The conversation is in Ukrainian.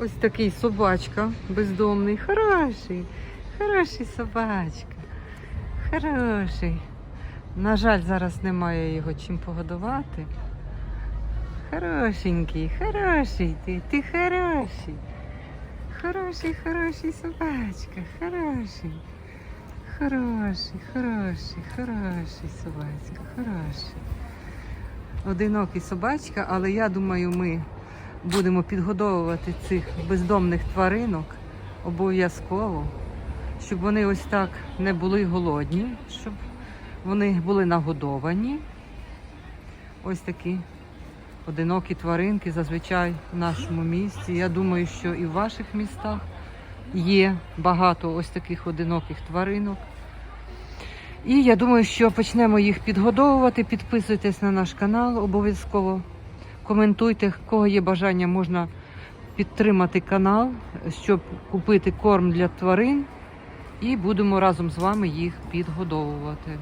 Ось такий собачка бездомний. Хороший. Хороший собачка. Хороший. На жаль, зараз немає його чим погодувати. Хорошенький, хороший ти, ти хороший. Хороший, хороший собачка, хороший. Хороший, хороший, хороший собачка, хороший. Одинокий собачка, але я думаю, ми будемо підгодовувати цих бездомних тваринок обов'язково, щоб вони ось так не були голодні, щоб вони були нагодовані. Ось такі одинокі тваринки зазвичай в нашому місті. Я думаю, що і в ваших містах є багато ось таких одиноких тваринок. І я думаю, що почнемо їх підгодовувати. Підписуйтесь на наш канал обов'язково. Коментуйте, кого є бажання, можна підтримати канал, щоб купити корм для тварин. І будемо разом з вами їх підгодовувати.